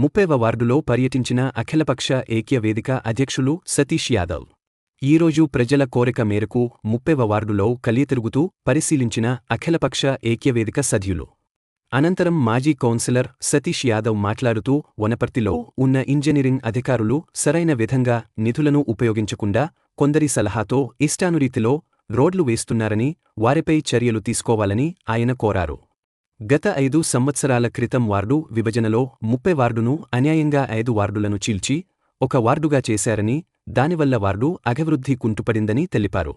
ముప్పైవ వార్డులో పర్యటించిన అఖిలపక్ష ఏక్య వేదిక అధ్యక్షులు సతీష్ యాదవ్. ఈరోజు ప్రజల కోరిక మేరకు ముప్పైవ వార్డులో కలియతిరుగుతూ పరిశీలించిన అఖిలపక్ష ఏక్యవేదిక సభ్యులు. అనంతరం మాజీ కౌన్సిలర్ సతీష్ యాదవ్ మాట్లాడుతూ వనపర్తిలో ఉన్న ఇంజనీరింగ్ అధికారులు సరైన విధంగా నిధులను ఉపయోగించకుండా కొందరి సలహాతో ఇష్టానురీతిలో రోడ్లు వేస్తున్నారని వారిపై చర్యలు తీసుకోవాలని ఆయన కోరారు. గత ఐదు సంవత్సరాల క్రితం వార్డు విభజనలో ముప్పై వార్డును అన్యాయంగా ఐదు వార్డులను చీల్చి ఒక వార్డుగా చేశారని దానివల్ల వార్డు అభివృద్ధి కుంటుపడిందని తెలిపారు.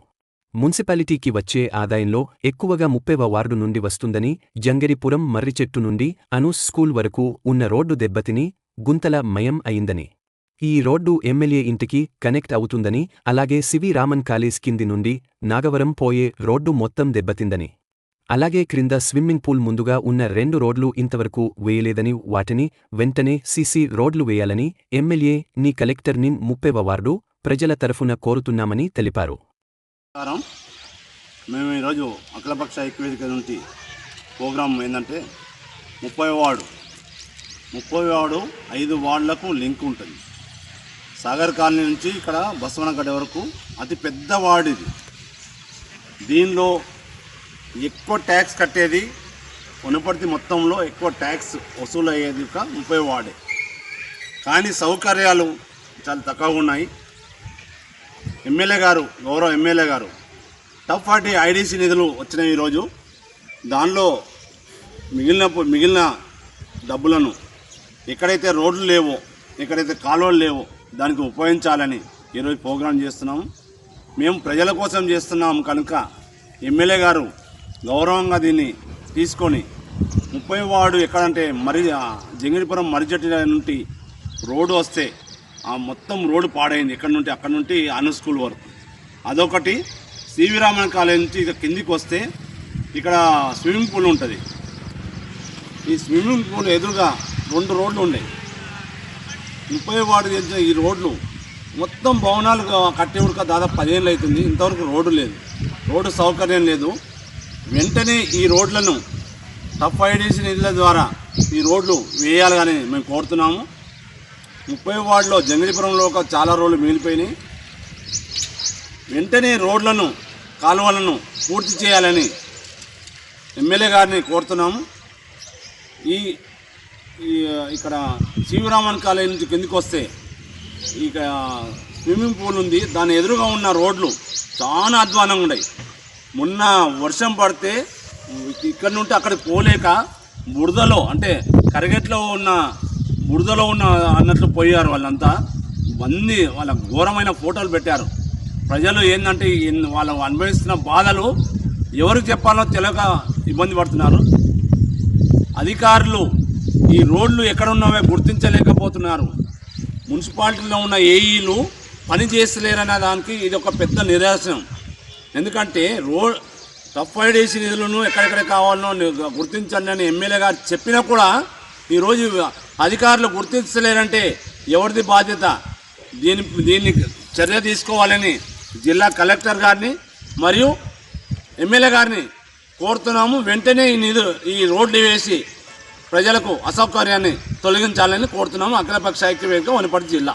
మున్సిపాలిటీకి వచ్చే ఆదాయంలో ఎక్కువగా ముప్పైవ వార్డు నుండి వస్తుందని జంగరిపురం మర్రిచెట్టు నుండి అనూస్ స్కూల్ వరకు ఉన్న రోడ్డు దెబ్బతిని గుంతల మయం అయిందని. ఈ రోడ్డు ఎమ్మెల్యే ఇంటికి కనెక్ట్ అవుతుందని అలాగే సివి రామన్ కాలేజ్ కింది నుండి నాగవరం పోయే రోడ్డు మొత్తం దెబ్బతిందని. అలాగే క్రింద స్విమ్మింగ్ పూల్ ముందుగా ఉన్న రెండు రోడ్లు ఇంతవరకు వేయలేదని వాటిని వెంటనే సీసీ రోడ్లు వేయాలని ఎమ్మెల్యే నీ కలెక్టర్ని ముప్పైవ వార్డు ప్రజల తరఫున కోరుతున్నామని తెలిపారు. మేము ఈరోజు అఖిలపక్ష ఐక్యవేదిక నుండి ప్రోగ్రాం ఏంటంటే ముప్పై వార్డు. ముప్పై వార్డు ఐదు వార్డులకు లింక్ ఉంటుంది. సాగర్ కాలనీ నుంచి ఇక్కడ బసవనగడ్డ వరకు అతి పెద్ద వార్డు ఇది. దీనిలో ఎక్కువ ట్యాక్స్ కట్టేది వనపర్తి మొత్తంలో ఎక్కువ ట్యాక్స్ వసూలు అయ్యేది ఒక ముప్పై వార్డే. కానీ సౌకర్యాలు చాలా తక్కువగా ఉన్నాయి. ఎమ్మెల్యే గారు గౌరవ ఎమ్మెల్యే గారు టఫ్ ఫార్టీ ఐడీసీ నిధులు వచ్చినాయి ఈరోజు దానిలో మిగిలిన మిగిలిన డబ్బులను ఎక్కడైతే రోడ్లు లేవో ఎక్కడైతే కాలువలు లేవో దానికి ఉపయోగించాలని ఈరోజు ప్రోగ్రాం చేస్తున్నాము మేము ప్రజల కోసం చేస్తున్నాము కనుక ఎమ్మెల్యే గారు గౌరవంగా దీన్ని తీసుకొని ముప్పై వార్డు ఎక్కడంటే మరి జంగిడిపురం మరిజట్టి నుండి రోడ్డు వస్తే ఆ మొత్తం రోడ్డు పాడైంది. ఇక్కడ నుండి? అక్కడ నుండి అను స్కూల్ వరకు. అదొకటి. సివి రామన్ కాలేజ్ నుంచి ఇక కిందికి వస్తే ఇక్కడ స్విమ్మింగ్ పూల్ ఉంటుంది. ఈ స్విమ్మింగ్ పూల్ ఎదురుగా రెండు రోడ్లు ఉన్నాయి ముప్పై వార్డు చేసిన ఈ రోడ్లు మొత్తం భవనాలు కట్టే ఉడక దాదాపు పదేళ్ళు అవుతుంది. ఇంతవరకు రోడ్డు లేదు. రోడ్డు సౌకర్యం లేదు. వెంటనే ఈ రోడ్లను టఫ్ ఐడీసీ నిధుల ద్వారా ఈ రోడ్లు వేయాలని మేము కోరుతున్నాము. ముప్పై వార్డులో జంగిలిపురంలో ఒక చాలా రోడ్లు మిగిలిపోయినాయి. వెంటనే రోడ్లను కాలువలను పూర్తి చేయాలని ఎమ్మెల్యే గారిని కోరుతున్నాము. ఈ ఈ ఇక్కడ శివరామన్ కాలేజ్ నుంచి కిందికి వస్తే ఇక స్విమ్మింగ్ పూల్ ఉంది. దాని ఎదురుగా ఉన్న రోడ్లు చాలా అధ్వానంగా ఉన్నాయి. మొన్న వర్షం పడితే ఇక్కడ నుండి అక్కడికి పోలేక బురదలో అంటే కరగట్లో ఉన్న బురదలో ఉన్న అన్నట్లు పోయారు వాళ్ళంతా. మంది వాళ్ళ ఘోరమైన ఫోటోలు పెట్టారు. ప్రజలు ఏంటంటే వాళ్ళు అనుభవిస్తున్న బాధలు ఎవరికి చెప్పాలో తెలియక ఇబ్బంది పడుతున్నారు. అధికారులు ఈ రోడ్లు ఎక్కడున్నావే గుర్తించలేకపోతున్నారు. మున్సిపాలిటీలో ఉన్న ఏఈలు పని చేస్తలేరనే దానికి ఇది ఒక పెద్ద నిరాశనం ఎందుకంటే రోడ్ టఫ్ ఐడేసి నిధులను ఎక్కడెక్కడ కావాలనో గుర్తించండి అని ఎమ్మెల్యే గారు చెప్పినా కూడా ఈరోజు అధికారులు గుర్తించలేరంటే ఎవరిది బాధ్యత? దీని దీన్ని చర్య తీసుకోవాలని జిల్లా కలెక్టర్ గారిని మరియు ఎమ్మెల్యే గారిని కోరుతున్నాము. వెంటనే ఈ నిధు ఈ రోడ్లు వేసి ప్రజలకు అసౌకర్యాన్ని తొలగించాలని కోరుతున్నాము. అఖిలపక్ష ఐక్యవేదిక వనపర్తి జిల్లా.